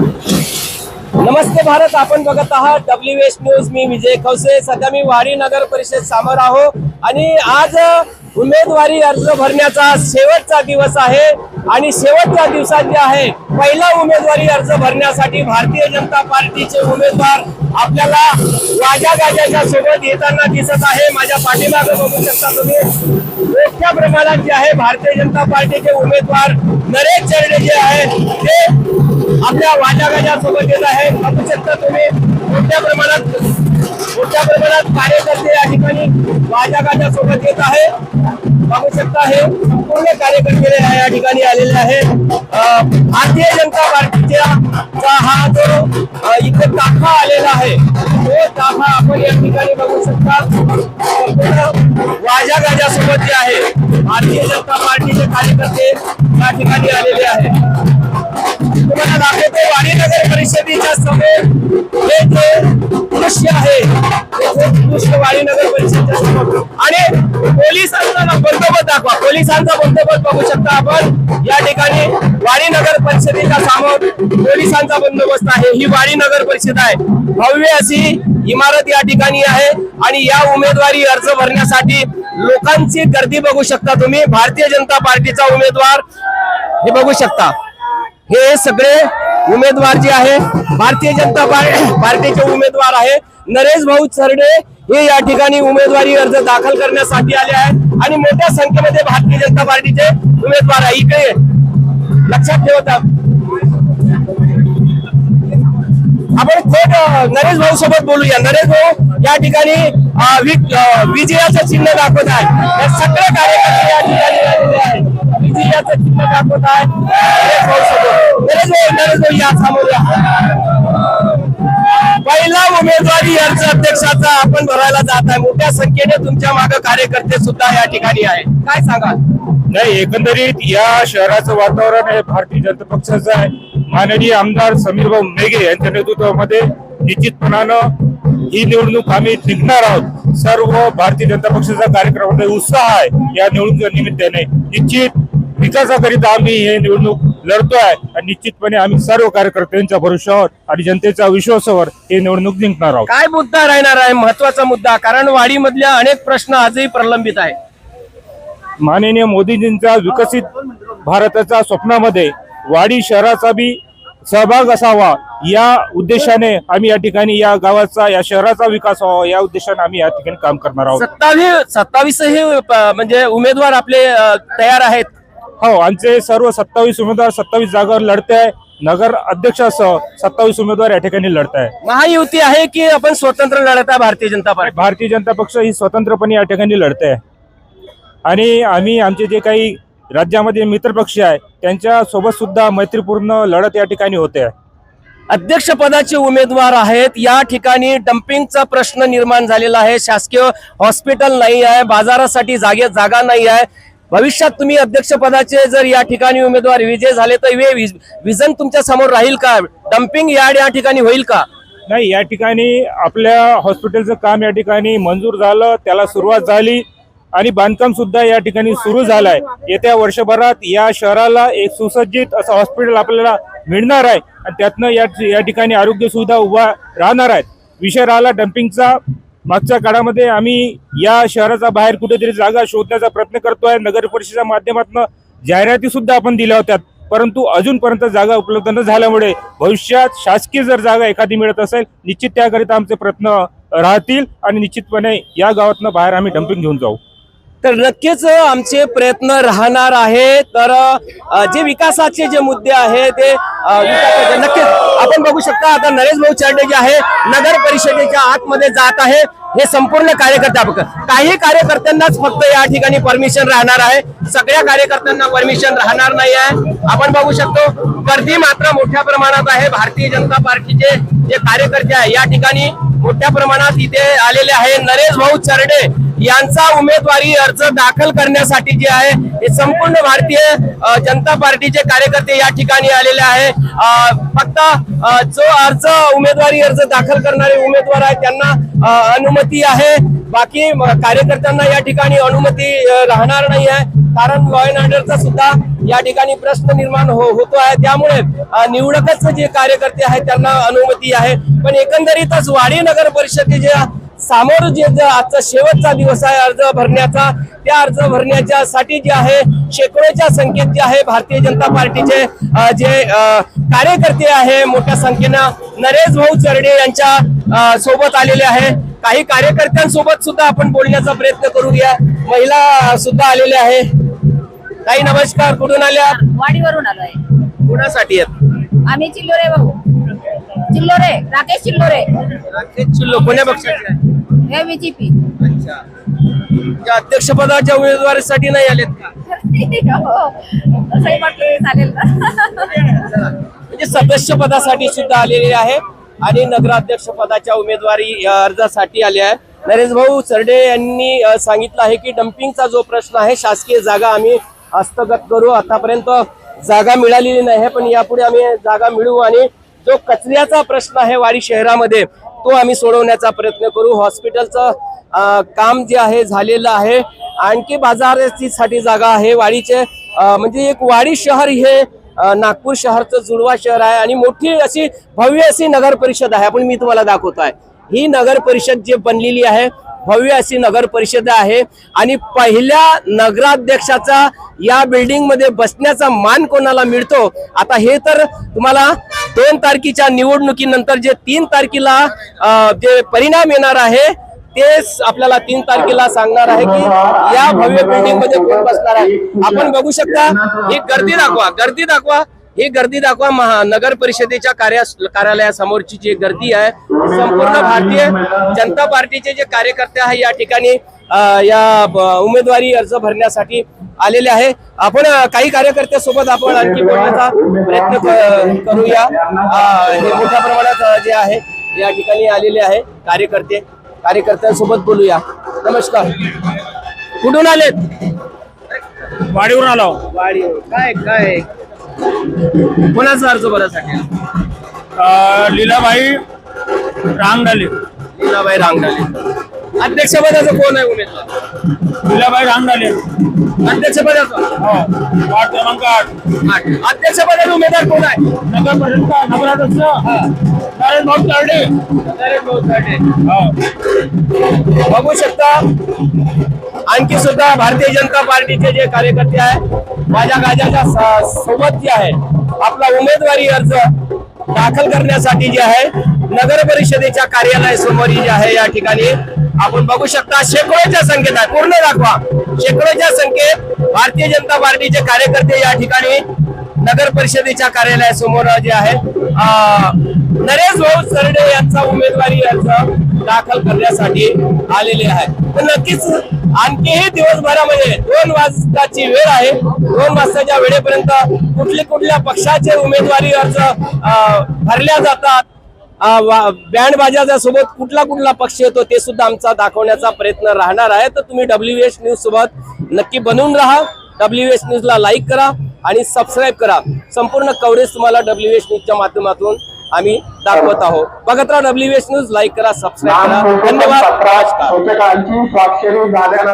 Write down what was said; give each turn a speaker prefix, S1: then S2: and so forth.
S1: नमस्ते भारत आपण बघत आहात डब्ल्यू एस न्यूज मी विजय खवसे. सध्या मी वारी नगर परिषद समोर आहो आणि आज उमेदवारी अर्ज भरण्याचा शेवटचा दिवस आहे आणि शेवटच्या दिवसात जे आहे पहिला उमेदवारी अर्ज भरण्यासाठी भारतीय जनता पार्टीचे उमेदवार आपल्याला वाजा गाजाच्या सोबत येताना दिसत आहे. माझ्या पाठीमागे बघू शकता तुम्ही मोठ्या प्रमाणात जे आहे भारतीय जनता पार्टीचे उमेदवार नरेश चरडे जे आहे ते आपल्या वाजा गाजा सोबत येत आहे. बघू शकता तुम्ही मोठ्या प्रमाणात मोठ्या प्रमाणात कार्यकर्ते या ठिकाणी वाजा गाजा सोबत येत आहे. बघू शकता हे संपूर्ण कार्यकर्ते या ठिकाणी आलेले आहेत भारतीय जनता पार्टीच्या चा हा जो इथे ताखा आलेला आहे. ताफा आपण या ठिकाणी बघू शकता. वाजा गाजा सोबत जे आहे भारतीय जनता पार्टीचे कार्यकर्ते या ठिकाणी आलेले आहेत. तुम्हाला दाखवतो वाणी नगर परिषदेच्या समोर हे जे दृश्य आहे वाणी नगर परिषदेच्या समोर. आणि पोलिसांचा बंदोबस्त दाखवा. पोलिसांचा बंदोबस्त बघू शकता आपण. या ठिकाणी वाडी नगर परिषदेच्या समोर पोलिसांचा बंदोबस्त आहे. ही वाडी नगर परिषद आहे. भव्य अशी इमारत या ठिकाणी आहे आणि या उमेदवारी अर्ज भरण्यासाठी लोकांची गर्दी बघू शकता तुम्ही. भारतीय जनता पार्टीचा उमेदवार हे बघू शकता. हे सगळे उमेदवार जे आहे भारतीय जनता पार्टीचे उमेदवार आहे. नरेश भाऊ चरडे हे या ठिकाणी उमेदवारी अर्ज दाखल करण्यासाठी आले आहेत आणि मोठ्या संख्येमध्ये भारतीय जनता पार्टीचे उमेदवार आहे. इकडे लक्षात ठेवता आपण थेट नरेश भाऊ सोबत बोलूया. नरेश भाऊ या ठिकाणी विजयाचं चिन्ह दाखवत आहे हे सगळे कार्यकर्ते या ठिकाणी विजयाचं चिन्ह दाखवत आहे नरेश भाऊ नरेश भाऊ या समोर पहिला उमेदवारी अर्ज अध्यक्षाचा आपण भरायला जात आहे. मोठ्या संख्येने तुमच्या मागे कार्यकर्ते सुद्धा या ठिकाणी आहे काय सांगाल?
S2: नाही एकंदरीत या शहराचं वातावरण हे भारतीय जनता पक्षाचं आहे. माननीय आमदार समीरभाऊ मेघे यांच्या नेतृत्वामध्ये निश्चितपणानं ही निवडणूक आम्ही जिंकणार आहोत. सर्व भारतीय जनता पक्षाचा कार्यक्रमामध्ये उत्साह आहे या निवडणुकीच्या निमित्ताने निश्चित विकासाकरिता आम्ही हे निवडणूक लढतो आहे निश्चितपणे आम्ही सर्व कार्यकर्त्यांच्या भरोश्यावर आणि जनतेच्या विश्वासावर हे निवडणूक जिंकणार आहोत.
S1: काय मुद्दा राहणार आहे? महत्त्वाचा मुद्दा कारण वाडीमधल्या अनेक प्रश्न आजही प्रलंबित आहे
S2: माननीय मोदीजींच्या विकसित भारताच्या स्वप्नामध्ये वाडी शहराचा बी सहभाग असावा या उद्देशाने आम्ही या ठिकाणी या गावाचा या शहराचा विकास व्हावा या उद्देशाने आम्ही या ठिकाणी काम करणार आहोत.
S1: सत्तावीस सत्तावीसही प- म्हणजे उमेदवार आपले तयार आहेत.
S2: हो आमचे सर्व सत्तावीस उमेदवार सत्तावीस जागावर लढते आहे. नगर अध्यक्षासह सत्तावीस उमेदवार या ठिकाणी लढत आहे.
S1: महायुती आहे की आपण स्वतंत्र लढत आहे भारतीय जनता पार्टी?
S2: भारतीय जनता पक्ष ही स्वतंत्रपणे या ठिकाणी लढते आहे. आणि आम्ही आमचे जे काही राज्यामध्ये मित्रपक्ष आहे त्यांच्यासोबत सुद्धा मैत्रीपूर्ण लढत या ठिकाणी होते आहे.
S1: अध्यक्ष पदाचे उमेदवार आहेत. या ठिकाणी डम्पिंगचा प्रश्न निर्माण झालेला आहे. शासकीय हॉस्पिटल नाही आहे. बाजारासाठी जागे जागा नाही आहे. भविष्यात तुम्ही अध्यक्षपदाचे जर या ठिकाणी उमेदवार विजय झाले तर हे विजन तुमच्यासमोर राहील का? डम्पिंग यार्ड या ठिकाणी होईल का?
S2: नाही या ठिकाणी आपल्या हॉस्पिटलचं काम या ठिकाणी मंजूर झालं त्याला सुरुवात झाली आणि बांधकाम सुद्धा या ठिकाणी सुरू झालंय. येत्या वर्षभरात या शहराला एक सुसज्जित असं हॉस्पिटल आपल्याला मिळणार आहे आणि त्यातनं या या ठिकाणी आरोग्य सुविधा उभा राहणार आहेत विषय राहिला डम्पिंगचा मागच्या काळामध्ये आम्ही या शहराचा बाहेर कुठेतरी जागा शोधण्याचा प्रयत्न करतोय नगर परिषदेच्या माध्यमातून जाहिराती सुद्धा आपण दिल्या होत्या परंतु अजूनपर्यंत जागा उपलब्ध न झाल्यामुळे भविष्यात शासकीय जर जागा एखादी मिळत असेल निश्चित त्याकरिता आमचे प्रयत्न राहतील आणि निश्चितपणे या गावातनं बाहेर आम्ही डम्पिंग घेऊन जाऊ.
S1: तर नक्कीच आमचे प्रयत्न राहणार आहे. तर जे विकासाचे जे मुद्दे आहे ते नक्कीच आपण बघू शकता आता नरेश भाऊ चरडे जे आहे नगर परिषदेच्या आतमध्ये जात आहे. हे संपूर्ण कार्यकर्त्या काही कार्यकर्त्यांनाच फक्त या ठिकाणी परमिशन राहणार आहे. सगळ्या कार्यकर्त्यांना परमिशन राहणार नाही आहे. आपण बघू शकतो गर्दी मात्र मोठ्या प्रमाणात आहे. भारतीय जनता पार्टीचे जे कार्यकर्ते आहे या ठिकाणी मोठ्या प्रमाणात इथे आलेले आहे. नरेश भाऊ चरडे यांचा उमेदवारी अर्ज दाखल करण्यासाठी जे आहे हे संपूर्ण भारतीय जनता पार्टीचे कार्यकर्ते या ठिकाणी आलेले आहे. फक्त जो अर्ज उमेदवारी अर्ज दाखल करणारे उमेदवार आहेत त्यांना अनुमती आहे. बाकी कार्यकर्त्यांना या ठिकाणी अनुमती राहणार नाही आहे. कारण लॉ अँड ऑर्डरचा सुद्धा या ठिकाणी प्रश्न निर्माण हो होतो आहे. त्यामुळे निवडकच जे कार्यकर्ते आहेत त्यांना अनुमती आहे. पण एकंदरीतच वाडी नगर परिषदेच्या समोर जे आजचा शेवटचा दिवस आहे अर्ज भरण्याचा त्या अर्ज भरण्याच्या साठी जे आहे शेकडोच्या संख्येत जे आहे भारतीय जनता पार्टीचे जे कार्यकर्ते आहे मोठ्या संख्येनं नरेश भाऊ चरडे यांच्या सोबत आलेले आहे. काही कार्यकर्त्यांसोबत सुद्धा आपण बोलण्याचा प्रयत्न करूया. महिला सुद्धा आलेले आहे. काही नमस्कार. कुठून आल्या?
S3: वाडीवरून आलोय
S1: कुणासाठी आहेत?
S3: आम्ही चिल्लोरे भाऊ. चिल्लोरे राकेश चिल्लोरे.
S1: राकेश चिल्लो कोण्या पक्षाचे आहे?
S3: हे बीजेपी
S1: अच्छा. त्या अध्यक्षपदाच्या उमेदवारीसाठी नाही आलेत का?
S3: चालेल ना.
S1: म्हणजे सदस्य पदासाठी सुद्धा आलेले आहे आणि नगराध्यक्ष पदाच्या उमेदवारी अ, अर्जासाठी आले आहे नरेश भाऊ सरडे यांनी अ, सांगितलं आहे की डम्पिंगचा जो प्रश्न आहे शासकीय जागा आम्ही हस्तगत करू. आतापर्यंत जागा मिळालेली नाही पण यापुढे आम्ही जागा मिळवू आणि जो कचऱ्याचा प्रश्न आहे वाडी शहरामध्ये तो आम्ही सोडवण्याचा प्रयत्न करू. हॉस्पिटलचं काम जे आहे झालेलं आहे. आणखी बाजारासाठी जागा आहे. वाडीचे म्हणजे एक वाडी शहर हे नागपूर शहरचं जुडवा शहर आहे आणि मोठी अशी भव्य अशी नगर परिषद आहे. आपण मी तुम्हाला दाखवतो आहे ही नगर परिषद जी बनलेली आहे भव्य अशी नगर परिषद आहे. आणि पहिल्या नगराध्यक्षाचा या बिल्डिंगमध्ये बसण्याचा मान कोणाला मिळतो? आता हे तर तुम्हाला दोन तारखेच्या निवडणुकीनंतर जे तीन तारखेला जे परिणाम येणार आहे तेच आपल्याला तीन तारखेला सांगणार आहे की या भव्य बिल्डिंगमध्ये कोण बसणार आहे. आपण बघू शकता ही गर्दी दाखवा गर्दी दाखवा. ही गर्दी दाखवा. महा नगर परिषदेच्या कार्या कार्यालयासमोरची जी गर्दी आहे संपूर्ण भारतीय जनता पार्टीचे जे कार्यकर्ते आहे या ठिकाणी या उमेदवारी अर्ज भरण्यासाठी आलेले आहे. आपण काही कार्यकर्त्यासोबत आपण आणखी बोलण्याचा प्रयत्न करूया. हे मोठ्या प्रमाणात जे आहे या ठिकाणी आलेले आहे कार्यकर्ते. कार्यकर्त्यांसोबत बोलूया. नमस्कार. कुठून आलेत?
S2: वाडीवरून आलो.
S1: वाडी काय काय? कोणाचा अर्ज भरासाठी
S2: लीलाबाई रांगडाले
S1: लीलाबाई रांगडाले अध्यक्षपदाचं कोण आहे उमेदवार?
S2: लीलाबाई रांगडाले
S1: अध्यक्षपदाचं?
S2: हो. वार्ड क्रमांक आठ.
S1: आठ. अध्यक्षपदाचा उमेदवार कोण आहे?
S2: नगर परिषद नगराध्यक्ष? नारायण भाऊ तारडे.
S1: नरेश भाऊ साठे.
S2: हो.
S1: बघू शकता आणखी सुद्धा भारतीय जनता पार्टीचे जे कार्यकर्ते आहे माझ्या गाजाच्या स- सोबत जे आहे आपला उमेदवारी अर्ज दाखल करण्यासाठी जे आहे नगर परिषदेच्या कार्यालय समोर जे आहे या ठिकाणी. आपण बघू शकता शेकडोच्या संख्येत आहे. पूर्ण दाखवा. शेकडोच्या संख्येत भारतीय जनता पार्टीचे कार्यकर्ते या ठिकाणी नगर परिषदेच्या कार्यालयासमोर जे आहे नरेश भाऊ सरडे यांचा उमेदवारी अर्ज दाखल करण्यासाठी आलेले आहे तर नक्कीच आणखीही दिवसभरामध्ये दोन वाजताची वेळ आहे. दोन वाजताच्या वेळेपर्यंत कुठले कुठल्या पक्षाचे उमेदवारी अर्ज भरल्या जातात बँड बाजाच्या सोबत कुठला कुठला पक्ष येतो ते सुद्धा आमचा दाखवण्याचा प्रयत्न राहणार आहे. तर तुम्ही डब्ल्यू एच न्यूज सोबत नक्की बनवून राहा. डब्ल्यू एच न्यूजला लाईक करा आणि सबस्क्राईब करा. संपूर्ण कव्हरेज तुम्हाला डब्ल्यू एच न्यूजच्या माध्यमातून आम्ही दाखवत आहोत. बघत राहा डब्ल्यू एच न्यूज लाईक करा सबस्क्राईब करा. धन्यवाद. नमस्कार.